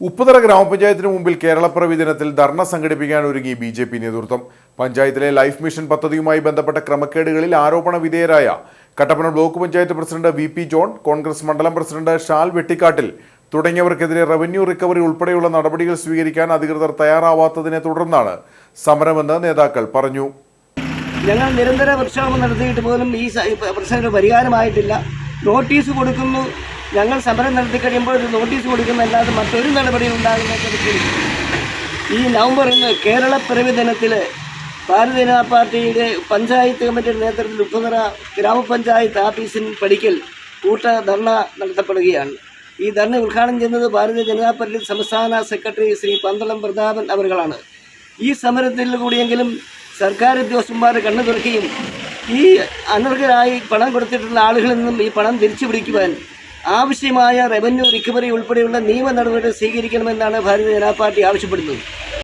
ഉപ്പുതറ ഗ്രാമപഞ്ചായത്തിന് മുമ്പിൽ കേരളപ്പിറവി ദിനത്തിൽ ധർണ സംഘടിപ്പിക്കാൻ ഒരുങ്ങി ബി ജെ പി നേതൃത്വം. പഞ്ചായത്തിലെ ലൈഫ് മിഷൻ പദ്ധതിയുമായി ബന്ധപ്പെട്ട ക്രമക്കേടുകളിൽ ആരോപണ വിധേയരായ Kattappana block panchayat president V P John Congress മണ്ഡലം പ്രസിഡന്റ് ഷാൽ വെട്ടിക്കാട്ടിൽ തുടങ്ങിയവർക്കെതിരെ റവന്യൂ റിക്കവറി ഉൾപ്പെടെയുള്ള നടപടികൾ സ്വീകരിക്കാൻ അധികൃതർ തയ്യാറാവാത്തതിനെ തുടർന്നാണ് സമരമെന്ന് നേതാക്കൾ പറഞ്ഞു. ഞങ്ങൾ നിരന്തര പ്രക്ഷോഭം നടത്തിയിട്ട് പോലും ഈ പ്രശ്നങ്ങൾ പരിഹാരമായിട്ടില്ല. നോട്ടീസ് കൊടുക്കുന്നു. ഞങ്ങൾ സമരം നടത്തി കഴിയുമ്പോൾ ഒരു നോട്ടീസ് കൊടുക്കുന്നല്ലാതെ മറ്റൊരു നടപടി ഉണ്ടാകുന്ന തരത്തിൽ ഈ ഇന്ന് കേരള പിറവി ദിനത്തിൽ ഭാരതീയ ജനതാ പാർട്ടിയുടെ പഞ്ചായത്ത് കമ്മിറ്റിയുടെ നേതൃത്വത്തിൽ ഉപ്പുനിറ ഗ്രാമപഞ്ചായത്ത് ഓഫീസിൽ പടിക്കൽ കൂട്ട ധർണ നടത്തപ്പെടുകയാണ്. ഈ ധർണ ഉദ്ഘാടനം ചെയ്യുന്നത് ഭാരതീയ ജനതാ പാർട്ടി സംസ്ഥാന സെക്രട്ടറി ശ്രീ പന്തളം പ്രതാപൻ അവരുകളാണ് ഈ സമരത്തിൽ കൂടിയെങ്കിലും സർക്കാർ ഉദ്യോഗസ്ഥന്മാർ കണ്ണു തുറക്കുകയും ഈ അനർഹരായി പണം കൊടുത്തിട്ടുള്ള ആളുകളിൽ നിന്നും ഈ പണം തിരിച്ചു പിടിക്കുവാൻ ആവശ്യമായ റവന്യൂ റിക്കവറി ഉൾപ്പെടെയുള്ള നിയമ നടപടികൾ സ്വീകരിക്കണമെന്നാണ് ഭാരതീയ ജനതാ പാർട്ടി ആവശ്യപ്പെടുന്നത്.